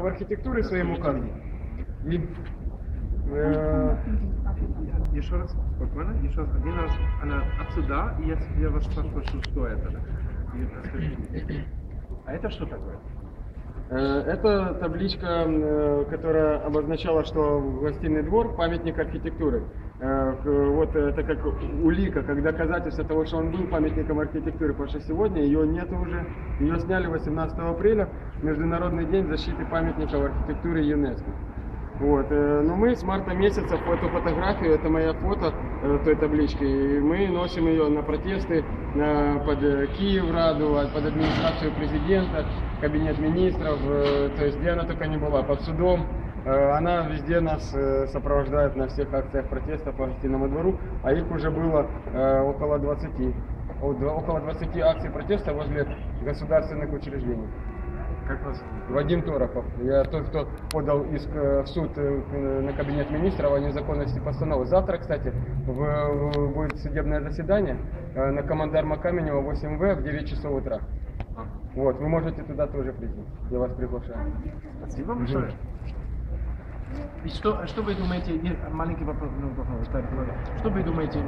в архитектуре своим указом. И, э, Еще раз, спокойно, еще раз, один раз, она отсюда, и я, я вас спрашиваю, что, это? А это что такое? э, это табличка, э, которая обозначала, что гостиный двор памятник архитектуры. Вот это как улика, как доказательство того, что он был памятником архитектуры, потому что сегодня ее нет уже. Ее сняли 18 апреля, Международный день защиты памятников архитектуры ЮНЕСКО. Вот. э, Но мы с марта месяца эту фотографию, это моя фото э, той таблички, и мы носим ее на протесты под э, Киевраду, а под администрацию президента, кабинет министров, то есть где она только не была, под судом. Э, Она везде нас э, сопровождает на всех акциях протеста по гостиному двору, а их уже было э, около 20. О, да, Около 20 акций протеста возле государственных учреждений. Как вас? Вадим Торохов. Я тот, кто подал иск в суд на кабинет министров о незаконности постановы. Завтра, кстати, в- будет судебное заседание на командарма Каменева 8В в 9 часов утра. Вот, вы можете туда тоже прийти. Я вас приглашаю. Спасибо большое. И что, что вы думаете, маленький вопрос, ну, что вы думаете,